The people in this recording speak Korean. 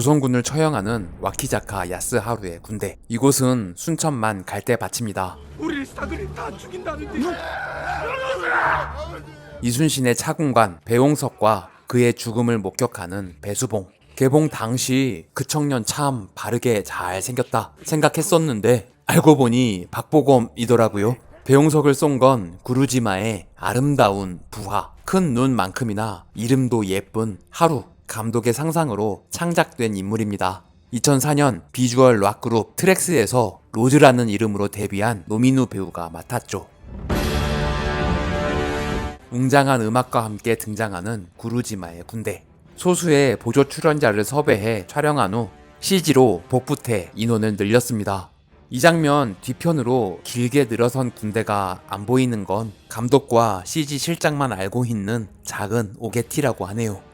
조선군을 처형하는 와키자카 야스하루의 군대. 이곳은 순천만 갈대 밭입니다. 우리 사들이 다 죽인다는데 이순신의 차군관 배용석과 그의 죽음을 목격하는 배수봉. 개봉 당시 그 청년 참 바르게 잘 생겼다 생각했었는데 알고 보니 박보검이더라고요. 배용석을 쏜 건 구루지마의 아름다운 부하, 큰 눈만큼이나 이름도 예쁜 하루 감독의 상상으로 창작된 인물입니다. 2004년 비주얼 락 그룹 트랙스에서 로즈라는 이름으로 데뷔한 노민우 배우가 맡았죠. 웅장한 음악과 함께 등장하는 구루지마의 군대. 소수의 보조 출연자를 섭외해 촬영한 후 CG로 복붙해 인원을 늘렸습니다. 이 장면 뒤편으로 길게 늘어선 군대가 안 보이는 건 감독과 CG 실장만 알고 있는 작은 오게티라고 하네요.